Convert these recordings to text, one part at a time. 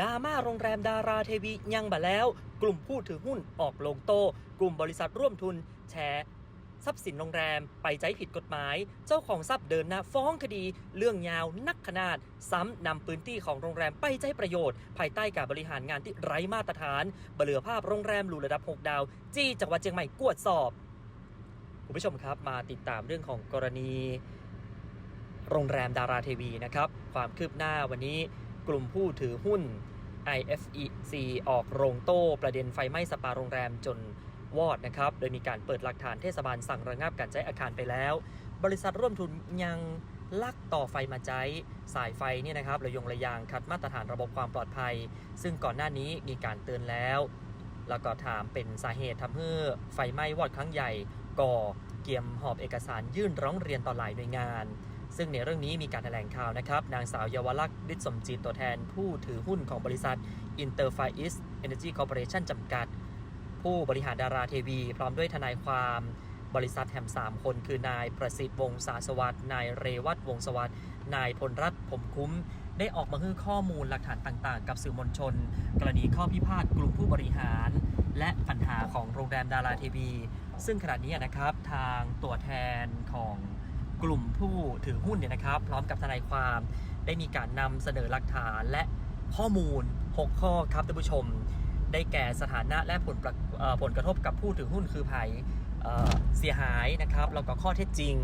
ดราม่าโรงแรมดาราเทวียังบะแล้ว กลุ่มผู้ถือหุ้นออกลงโต กลุ่มบริษัทร่วมทุน แชร์ทรัพย์สินโรงแรมไปใจผิดกฎหมาย เจ้าของทรัพย์เดินหน้าฟ้องคดี เรื่องยาวนักขนาด ซ้ำนำพื้นที่ของโรงแรมไปใจประโยชน์ ภายใต้การบริหารงานที่ไร้มาตรฐาน เบลือภาพโรงแรมหรูระดับ 6 ดาว จี้จังหวัดเชียงใหม่กวดสอบคุณผู้ชมครับมาติดตามเรื่องของกรณี โรงแรมดาราเทวีนะครับ ความคืบหน้าวันนี้ กลุ่มผู้ถือหุ้น IFEC ออกโรงโต้ประเด็นไฟไหม้สปาโรงแรมจนวอดนะครับ โดยมีการเปิดหลักฐานเทศบาลสั่งระงับการใช้อาคารไปแล้ว บริษัทร่วมทุนยังลักต่อไฟมาใช้สายไฟเนี่ยนะครับระยงระยางขัดมาตรฐานระบบความปลอดภัย ซึ่งก่อนหน้านี้มีการเตือนแล้ว แล้วก็ถามเป็นสาเหตุทำให้ไฟไหม้วอดครั้งใหญ่ ก่อเกียมหอบเอกสารยื่นร้องเรียนต่อหลายหน่วยงาน ซึ่งในเรื่องนี้มีการแถลงข่าวนะครับ นางสาวเยาวลักษณ์ฤทธิสมจิตตัวแทนผู้ถือหุ้นของบริษัท Interfire Energy Corporation จำกัด ผู้บริหารดาราเทวี พร้อมด้วยทนายความบริษัทแฮม3 คนคือนายประสิทธิ์วงศสาสวัสดิ์นายเรวัตวงศสวัสดิ์นายพลรัตน์ผมคุ้ม ได้ออกมาให้ข้อมูลหลักฐานต่างๆ กับสื่อมวลชน กรณีข้อพิพาทกลุ่มผู้บริหาร และปัญหาของโรงแรมดาราเทวี ซึ่งขณะนี้นะครับทางตัวแทนของ กลุ่มผู้ถือหุ้นเนี่ยนะครับ พร้อมกับทนายความได้มีการนำเสนอหลักฐานและข้อมูล 6 ข้อครับท่านผู้ชม ได้แก่สถานะและผลประผลกระทบกับผู้ถือหุ้นคือภัยเอ่เสียหายนะครับแล้วก็ข้อเท็จจริง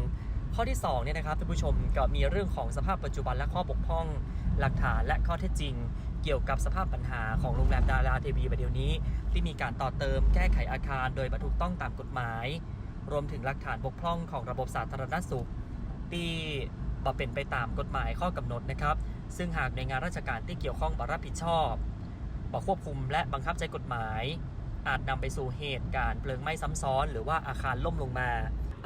ข้อที่2เนี่ยนะครับท่านผู้ชมก็มีเรื่องของสภาพปัจจุบันและข้อบกพร่องหลักฐานและข้อเท็จจริง เกี่ยวกับสภาพปัญหาของโรงแรมดาราเทวีประเดี๋ยวนี้ ที่มีการต่อเติมแก้ไขอาคาร โดยบรรทุกต้องตามกฎหมาย รวมถึงหลักฐานบกพร่องของระบบสาธารณสุข ที่บ่เป็นไปตามกฎหมายข้อกำหนดนะครับ ซึ่งหากในงานราชการที่เกี่ยวข้องบ่รับผิดชอบบ่ควบคุมและบังคับใช้กฎหมาย อาจนำไปสู่เหตุการณ์เพลิงไหม้ซ้ำซ้อน หรือว่าอาคารล่มลงมา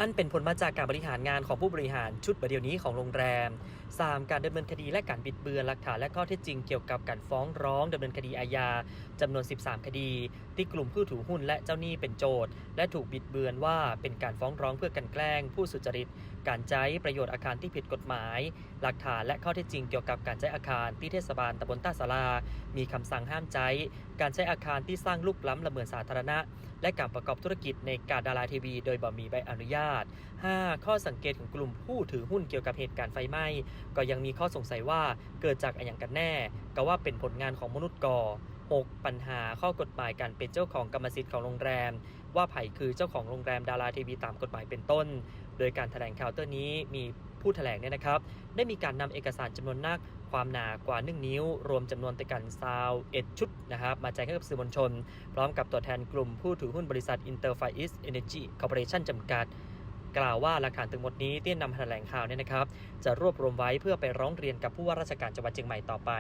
อันเป็นผลมาจากการบริหารงานของผู้บริหารชุดประเดี๋ยวนี้ของโรงแรม 3. การดำเนินคดีและการบิดเบือนหลักฐานและข้อเท็จจริงเกี่ยวกับการฟ้องร้องดำเนินคดีอาญาจำนวน 13 คดี ที่กลุ่มผู้ถือหุ้นและเจ้าหนี้เป็นโจทย์ และถูกบิดเบือนว่าเป็นการฟ้องร้องเพื่อกันแกล้ง ผู้สุจริต การใช้ประโยชน์อาคารที่ผิดกฎหมาย หลักฐานและข้อเท็จจริงเกี่ยวกับการใช้อาคารที่เทศบาลตำบลท่าสารามีคำสั่งห้ามใช้ การใช้อาคารที่สร้างลุกล้ำละเมิดสาธารณะ และการประกอบธุรกิจในการดาราทีวี โดยบ่มีใบอนุญาต 5. ข้อสังเกตของกลุ่มผู้ถือหุ้นเกี่ยวกับเหตุการณ์ไฟไหม้ ก็ยังมีข้อสงสัยว่าเกิดจากอะไรอย่างกันแน่ ก็ว่าเป็นผลงานของมนุษย์ก่อ 6. ปัญหาข้อกฎหมายการเป็นเจ้าของกรรมสิทธิ์ของโรงแรม ว่าไผ่คือเจ้าของโรงแรมดาราทีวีตามกฎหมายเป็นต้น โดยการแถลงข่าวเตอร์นี้มีผู้แถลงเนี่ยนะครับ ได้มีการนำเอกสารจำนวนนักความหนากว่า 1 นิ้ว รวมจำนวนต่กันซาวเอ็ดชุดนะครับ มาแจ้งให้กับสื่อมวลชน พร้อมกับตัวแทนกลุ่มผู้ถือหุ้นบริษัท Interfire Energy Corporation จำกัด กล่าวว่าหลักฐานทั้งหมดนี้ที่นำมาแถลงข่าวเนี่ยนะครับ จะรวบรวมไว้เพื่อไปร้องเรียนกับผู้ว่าราชการจังหวัดเชียงใหม่ต่อไป